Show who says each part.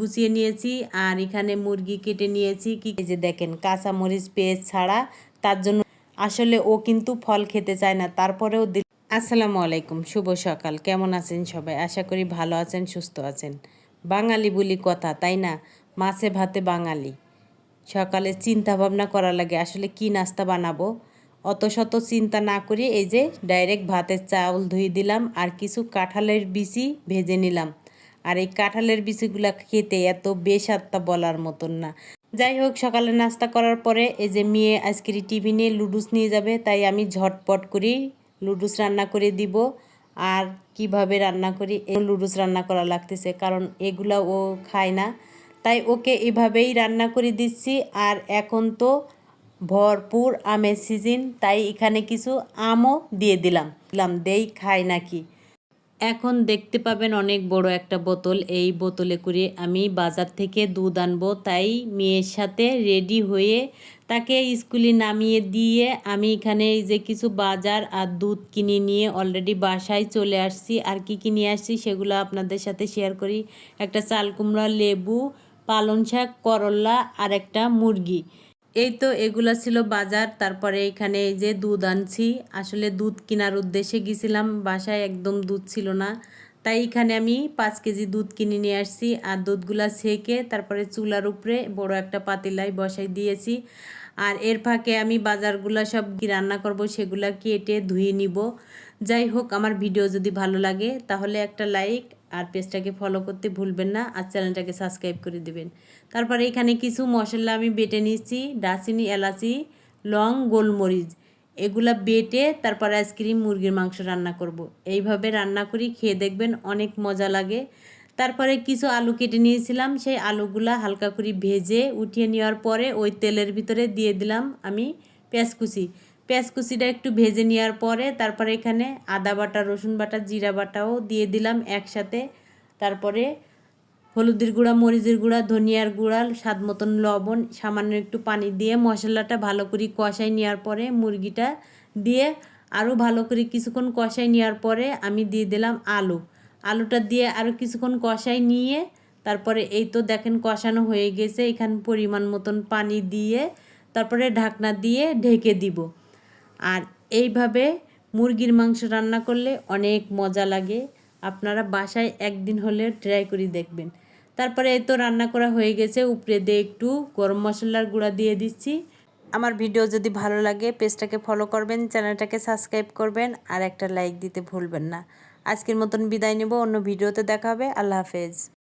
Speaker 1: গুছিয়ে নিয়েছি আর এখানে মুরগি কেটে নিয়েছি। কি যে দেখেন কাঁচা মরিচ পেঁয়াজ ছাড়া তার জন্য আসলে ও কিন্তু ফল খেতে চায় না। তারপরেও আসসালামু আলাইকুম, শুভ সকাল। কেমন আছেন সবাই? আশা করি ভালো আছেন, সুস্থ আছেন। বাঙালি বলি কথা, তাই না? মাছে ভাতে বাঙালি। সকালে চিন্তা ভাবনা করা লাগে, আসলে কি নাস্তা বানাবো? অত শত চিন্তা না করে এই যে ডাইরেক্ট ভাতের চাউল ধুয়ে দিলাম আর কিছু কাঁঠালের বিচি ভেজে নিলাম। আর এই কাঁঠালের বিচিগুলা খেতে এত বেসাত্তা বলার মতন না। যাই হোক, সকালে নাস্তা করার পরে এই যে মেয়ে আজকের টিফিনে লুডুস নিয়ে যাবে, তাই আমি ঝটপট করি লুডুস রান্না করে দিব। আর কীভাবে রান্না করি লুডুস রান্না করা লাগতেছে, কারণ এগুলা ও খায় না। তাই ওকে এভাবেই রান্না করে দিচ্ছি। আর এখন তো ভরপুর আমের সিজন, তাই এখানে কিছু আমও দিয়ে দিলাম। দিলাম, দেই, খায় নাকি? এখন দেখতে পাবেন অনেক বড় একটা বোতল। এই বোতলে করে আমি বাজার থেকে দুধ আনব। তাই মেয়ের সাথে রেডি হয়ে তাকে স্কুলে নামিয়ে দিয়ে আমি এখানে এই যে কিছু বাজার আর দুধ কিনে নিয়ে অলরেডি বাসায় চলে আসছি। আর কি কি নিয়ে আসছি সেগুলো আপনাদের সাথে শেয়ার করি। একটা চাল কুমড়া লেবু, পালং শাক করল্লা আর একটা মুরগি। এই তো এগুলা ছিল বাজার। তারপরে এখানে এই যে দুধ আনছি। আসলে দুধ কেনার উদ্দেশ্যে গেছিলাম। বাসায় একদম দুধ ছিল না। তাই এখানে আমি পাঁচ কেজি দুধ কিনে নিয়ে আসছি। আর দুধগুলা ছেঁকে তারপরে চুলার উপরে বড় একটা পাতিলায় বসাই দিয়েছি। আর এর ফাঁকে আমি বাজারগুলা সব কি রান্না করব সেগুলা কেটে ধুয়ে নিব। যাই হোক, আমার ভিডিও যদি ভালো লাগে তাহলে একটা লাইক আর পেজটাকে ফলো করতে ভুলবেন না আর চ্যানেলটাকে সাবস্ক্রাইব করে দেবেন। তারপরে এখানে কিছু মশলা আমি বেটে নিচ্ছি দারচিনি, এলাচি, লং, গোলমরিচ। এগুলা বেটে তারপর আইসক্রিম, মুরগির মাংস রান্না করব। এইভাবে রান্না করি, খেয়ে দেখবেন অনেক মজা লাগে। তারপরে কিছু আলু কেটে নিয়েছিলাম, সেই আলুগুলা হালকা করে ভেজে উঠিয়ে নেওয়ার পরে ওই তেলের ভিতরে দিয়ে দিলাম আমি পেঁয়াজ কুচি। পেঁয়াজ কুচিটা একটু ভেজে নেওয়ার পরে তারপরে এখানে আদা বাটা, রসুন বাটা, জিরা বাটাও দিয়ে দিলাম একসাথে। তারপরে হলুদের গুঁড়া, মরিচের গুঁড়া, ধনিয়ার গুঁড়া, স্বাদ মতন লবণ, সামান্য একটু পানি দিয়ে মশলাটা ভালো করে কষাই নেওয়ার পরে মুরগিটা দিয়ে আরও ভালো করে কিছুক্ষণ কষাই নেওয়ার পরে আমি দিয়ে দিলাম আলু। আলুটা দিয়ে আরও কিছুক্ষণ কষাই নিয়ে তারপরে এই তো দেখেন কষানো হয়ে গেছে, এখান পরিমাণ মতন পানি দিয়ে তারপরে ঢাকনা দিয়ে ঢেকে দিব। আর এইভাবে মুরগির মাংস রান্না করলে অনেক মজা লাগে। আপনারা বাসায় একদিন হলে ট্রাই করে দেখবেন। তারপরে এই তো রান্না করা হয়ে গেছে, উপরে দিয়ে একটু গরম মশলার গুঁড়া দিয়ে দিচ্ছি। আমার ভিডিও যদি ভালো লাগে, পেজটাকে ফলো করবেন, চ্যানেলটাকে সাবস্ক্রাইব করবেন আর একটা লাইক দিতে ভুলবেন না। আজকের মতন বিদায় নেব, অন্য ভিডিওতে দেখা হবে। আল্লাহ হাফেজ।